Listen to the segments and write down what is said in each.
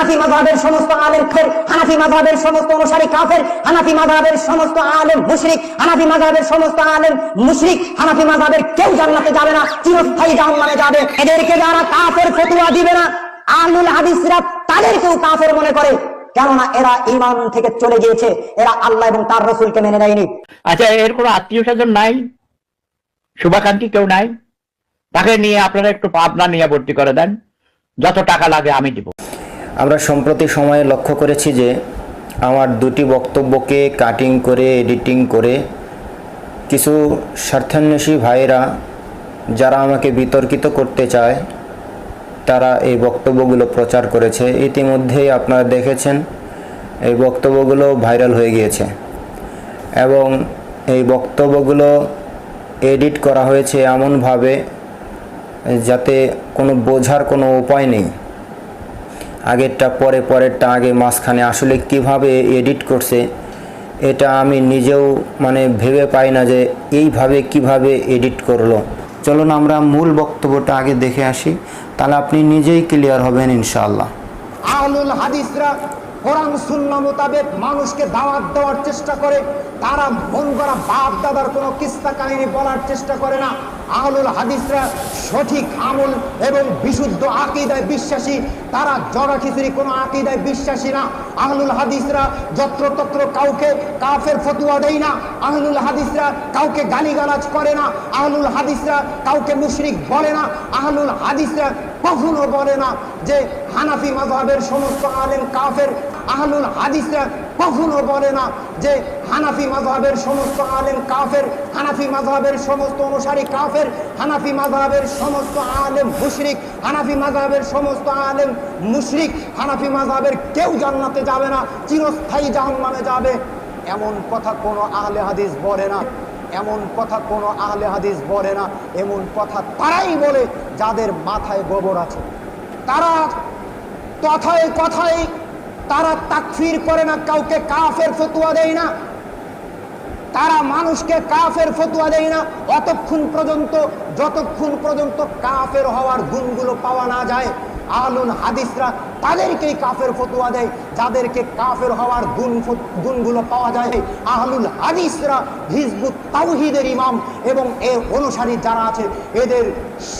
হানাফি মাযহাবের সমস্ত আলেম খের, হানাফি মাযহাবের সমস্ত অনুসারী কাফের, হানাফি মাযহাবের সমস্ত আলেম মুশরিক, হানাফি মাযহাবের সমস্ত আলেম মুশরিক, হানাফি মাযহাবের কেউ জান্নাতে যাবে না, চিরস্থায়ী জাহান্নামে যাবে। এদেরকে যারা কাফের ফতোয়া দিবে না, আহলুল হাদিসরা তাদেরকেও কাফের মনে করে। কেননা এরা ইমান থেকে চলে গিয়েছে, এরা আল্লাহ এবং তার রসুলকে মেনে নেয়নি। আচ্ছা এর কোনো আত্মীয় স্বজন নাই? কেউ নাই? তাকে নিয়ে আপনারা একটু পাবনা নিয়ে ভর্তি করে দেন। যত টাকা লাগে আমি দিব। আমরা সম্প্রতি সময়ে লক্ষ্য করেছি যে আমার দুটি বক্তব্যকে কাটিং করে এডিটিং করে কিছু স্বার্থান্বেষী ভাইয়েরা যারা আমাকে বিতর্কিত করতে চায়, তারা এই বক্তব্যগুলো প্রচার করেছে। ইতিমধ্যেই আপনারা দেখেছেন এই বক্তব্যগুলো ভাইরাল হয়ে গিয়েছে এবং এই বক্তব্যগুলো এডিট করা হয়েছে এমনভাবে যাতে কোনো বোঝার কোনো উপায় নেই। আগেরটা, পরে পরেরটা, আগে মাঝখানে আসলে কীভাবে এডিট করছে, এটা আমি নিজেও মানে ভেবে পাই না যে এইভাবে কীভাবে এডিট করল। চলুন আমরা মূল বক্তব্যটা আগে দেখে আসি, তাহলে আপনি নিজেই ক্লিয়ার হবেন ইনশাআল্লাহ। আহলুল হাদিসরা কোরআন সুন্নাহ মোতাবেক মানুষকে দাওয়াত দেওয়ার চেষ্টা করে তারা মন করা বাপ দাদার কোনো কিস্তা কাহিনী বলার চেষ্টা করে না। আহলুল হাদিসরা সঠিক আমল এবং বিশুদ্ধ আকিদায় বিশ্বাসী, তারা জগা খিচুড়ি কোনো আকিদায় বিশ্বাসী না। আহলুল হাদিসরা যত্রতত্র কাউকে কাফের ফতুয়া দেয় না। আহলুল হাদিসরা কাউকে গালিগালাজ করে না। আহলুল হাদিসরা কাউকে মুশরিক বলে না। আহলুল হাদিসরা কখনো বলে না যে হানাফি মাযহাবের সমস্ত আলেম কাফের। আহলুল হাদিসরা কখনো বলে না যে হানাফি মাযহাবের সমস্ত আলেম কাফের, হানাফি মাযহাবের সমস্ত অনুসারী কাফের, হানাফি মাযহাবের সমস্ত আলেম মুশরিক, হানাফি মাযহাবের সমস্ত আলেম মুশরিক, হানাফি মাযহাবের কেউ জান্নাতে যাবে না, চিরস্থায়ী জাহান্নামে যাবে। এমন কথা কোনো আহলে হাদিস বলে না, এমন কথা কোনো আহলে হাদিস বলে না, এমন কথা তারাই বলে যাদের মাথায় গোবর আছে। তারা কথায় কথায় তারা তাকফির করে না, কাউকে কাফের ফতুয়া দেয় না। তারা মানুষকে কাফের ফতুয়া দেয় না। অতক্ষণ পর্যন্ত, যতক্ষণ পর্যন্ত কাফের হওয়ার গুণগুলো পাওয়া না যায় আলুল হাদিসরা তাদেরকেই কাফের ফতুয়া দেয়। যাদেরকে কাফের হওয়ার গুণ গুণগুলো পাওয়া যায়, আহলুল হাদিসরা, হিজবুত তাওহিদের ইমাম এবং এর অনুসারী যারা আছে, এদের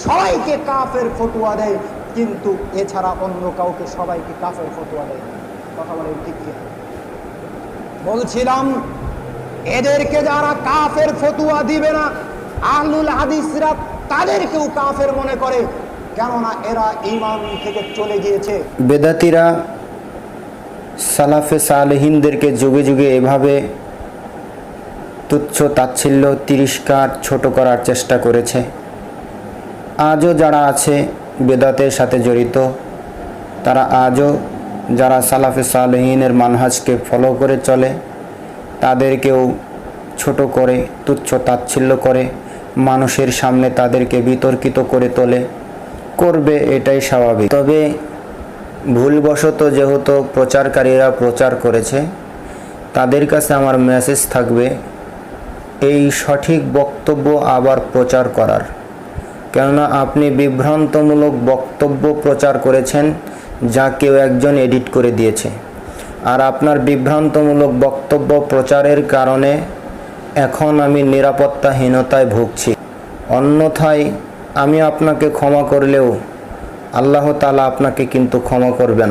সবাইকে কাফের ফতুয়া দেয়। কিন্তু এছাড়া অন্য কাউকে সবাইকে কাফের ফতুয়া দেয় কথা বলে ঠিক বলছিলাম, এদেরকে যারা কাফের ফতুয়া দিবে না, আহলুল হাদিসরা তাদেরকেও কাফের মনে করে, কেননা এরা ইমান থেকে চলে গিয়েছে। বেদাতিরা সালাফে সালেহিনদেরকে যুগে যুগে এভাবে তুচ্ছ তাচ্ছিল্য, তিরস্কার, ছোট করার চেষ্টা করেছে। আজও যারা আছে বেদাতের সাথে জড়িত, তারা আজও যারা সালাফে সালেহিনের মানহাজকে ফলো করে চলে, তাদেরকেও ছোট করে, তুচ্ছ তাচ্ছিল্য করে, মানুষের সামনে তাদেরকে বিতর্কিত করে তোলে, করবে এটাই স্বাভাবিক। তবে ভুলবশত যেহেতু প্রচারকারীরা প্রচার করেছে, তাদের কাছে আমার মেসেজ থাকবে, এই সঠিক বক্তব্য আবার প্রচার করার। কেননা আপনি বিভ্রান্তমূলক বক্তব্য প্রচার করেছেন যা কেউ একজন এডিট করে দিয়েছে। আর আপনার বিভ্রান্তমূলক বক্তব্য প্রচারের কারণে এখন আমি নিরাপত্তাহীনতায় ভুগছি। অন্যথায় আমি আপনাকে ক্ষমা করলেও আল্লাহ তালা আপনাকে কিন্তু ক্ষমা করবে না।